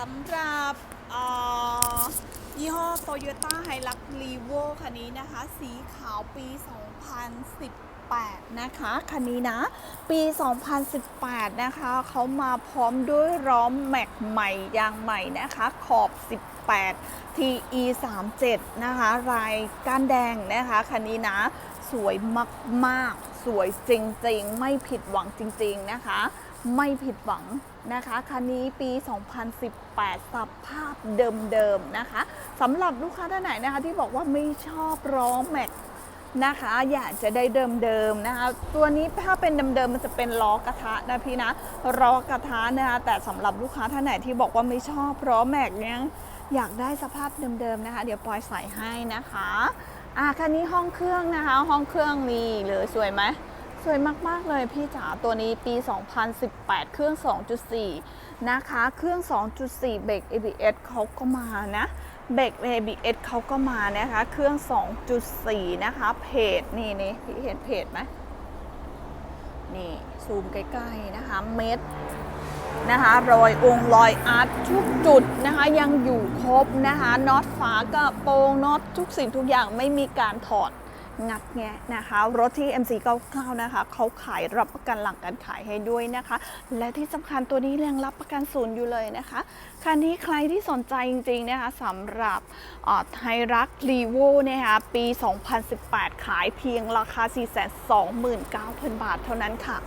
สำหรับยี่ห้อ Toyota Hilux Revo คันนี้นะคะ สีขาวปี 2018 นะคะ คันนี้นะ ปี 2018 นะคะ เขามาพร้อมด้วยล้อมแม็กใหม่ยางใหม่นะคะ ขอบ 18 TE 37นะคะ ลายก้านแดงนะคะ คันนี้นะ สวยมาก ๆ สวยจริง ๆ ไม่ผิดหวังจริง ๆ นะคะ ไม่ผิดหวังนะคะคันนี้ปี 2018 สภาพเดิมๆนะคะสำหรับลูกค้าท่านไหนนะคะที่บอกว่าไม่ชอบล้อแม็กนะคะอยากจะได้เดิมๆนะคะตัวนี้ถ้าเป็นเดิมๆมันจะเป็นล้อกระทะนะพี่นะล้อกระทะนะคะแต่สำหรับลูกค้าท่านไหนที่บอกว่าไม่ชอบล้อแม็กเนี่ยอยากได้สภาพเดิมๆนะคะ เดี๋ยวปอยใส่ให้นะคะอะคันนี้ห้องเครื่องนะคะ ห้องเครื่องนี่เลยสวยไหม สวยมากๆเลยพี่จ๋าตัวนี้ปี 2018 เครื่อง 2.4 นะคะ เครื่อง 2.4 เบรก ABS เขาก็มานะ เบรก ABS เขาก็มานะคะ เครื่อง 2.4 นะคะ เพจนี่นี่พี่เห็นเพจไหมนี่ ซูมใกล้ ๆ นะคะ เม็ดนะคะรอยองค์รอยอาร์ตทุกจุดนะคะยังอยู่ครบนะคะน็อตฝากระโปรงน็อตทุกสิ่งทุกอย่างไม่มีการถอด งัดแงะนะคะ รถที่ MC99 นะคะเขาขายรับประกันหลังการขายให้ด้วยนะคะ และที่สำคัญตัวนี้ยังรับประกันศูนย์อยู่เลยนะคะคันนี้ใครที่สนใจจริงๆนะคะสำหรับไทรักรีโวนะคะปี 2018 ขายเพียงราคา 429,000 บาทเท่านั้นค่ะ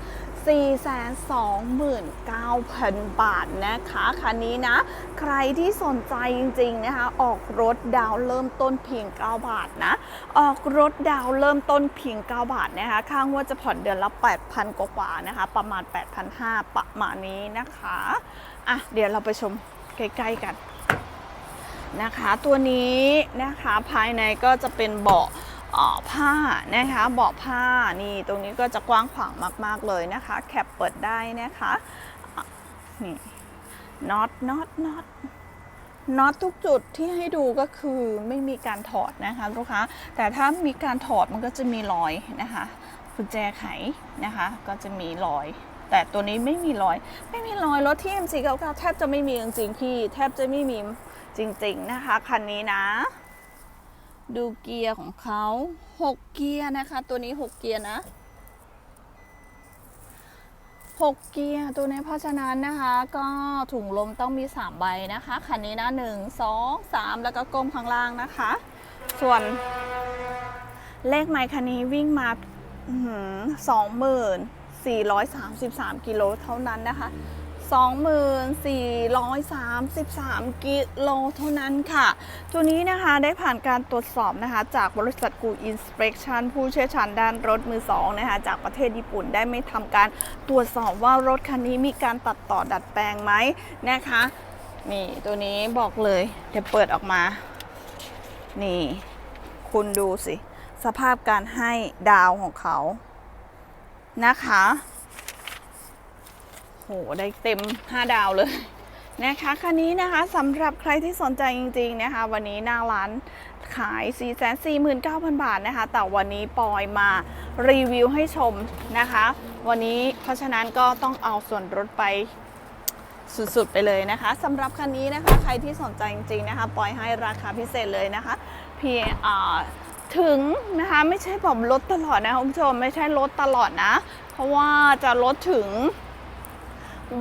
429,000 บาทนะคะคันนี้นะ ใครที่สนใจจริงๆนะคะ ออกรถดาวเริ่มต้นเพียง 9 บาทนะ ออกรถดาวเริ่มต้นเพียง 9 บาทนะคะค่างวดจะผ่อนเดือนละ 8,000 กว่านะคะ ประมาณ 8,500 ประมาณนี้นะคะอะเดี๋ยวเราไปชมใกล้ๆกันนะคะ ตัวนี้นะคะภายในก็จะเป็นเบาะ ผ้านะคะเบาะผ้านี่ตรงนี้ก็จะกว้างขวางมาก ๆ เลยนะคะ แคปเปิดได้นะคะะนี่น็อตน็อตน็อตน็อตทุกจุดที่ให้ดูก็คือไม่มีการถอดนะคะลูกค้าแต่ถ้ามีการถอดมันก็จะมีรอยนะคะกุญแจไขนะคะ ก็จะมีรอย แต่ตัวนี้ไม่มีรอย ไม่มีรอยรถที่ MC99 แทบจะไม่มีจริงๆพี่ แทบจะไม่มีจริง ๆ นะคะ คันนี้นะ ดูเกียร์ของเขา6เกียร์นะคะ ตัวนี้ 6 เกียร์นะ 6 เกียร์ตัวนี้เพราะฉะนั้นนะคะ ก็ถุงลมต้องมี 3 ใบนะคะคันนี้นะ 1 2 3 แล้วก็ก้มข้างล่างนะคะ ส่วน เลขไมค์คันนี้วิ่งมาสองหมื่นสี่ร้อยสามสิบสามกิโลเท่านั้นนะคะ 2433 กิโลเท่านั้นค่ะ ตัวนี้นะคะได้ผ่านการตรวจสอบนะคะ จากบริษัทกูอินสเปกชันผู้เชี่ยวชาญด้านรถมือสองนะคะจากประเทศญี่ปุ่นได้ไม่ทำการตรวจสอบว่ารถคันนี้มีการตัดต่อดัดแปลงไหมนะคะนี่ตัวนี้บอกเลยเดี๋ยวเปิดออกมา นี่ คุณดูสิ สภาพการให้ดาวของเขานะคะ ได้เต็ม 5 ดาวเลยนะคะคันนี้นะคะสำหรับใครที่สนใจจริงๆนะคะ วันนี้หน้าร้านขาย 449,000 บาทนะคะ แต่วันนี้ปอยมารีวิวให้ชมนะคะ วันนี้เพราะฉะนั้นก็ต้องเอาส่วนลดไปสุดๆไปเลยนะคะสำหรับคันนี้นะคะใครที่สนใจจริงๆนะคะปอยให้ราคาพิเศษเลยนะคะเพียงถึงนะคะไม่ใช่ผมลดตลอดนะคุณผู้ชมไม่ใช่ลดตลอดนะ เพราะว่าจะลดถึง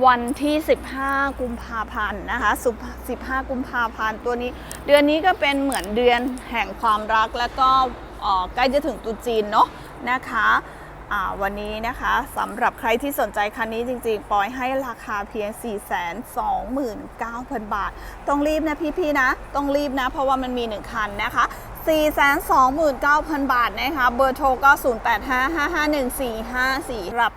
วันที่ 15 กุมภาพันธ์นะคะ 15 กุมภาพันธ์ตัวนี้ เดือนนี้ก็เป็นเหมือนเดือนแห่งความรักแล้วก็ใกล้จะถึงตุจีนเนาะนะคะวันนี้นะคะสำหรับใครที่สนใจคันนี้จริงๆปอยให้ราคาเพียง 429,000 บาท ต้องรีบนะพี่ๆนะ ต้องรีบนะ เพราะว่ามันมี 1 คันนะคะ429,000 บาทนะคะ เบอร์โทรก็ 0855514454รับ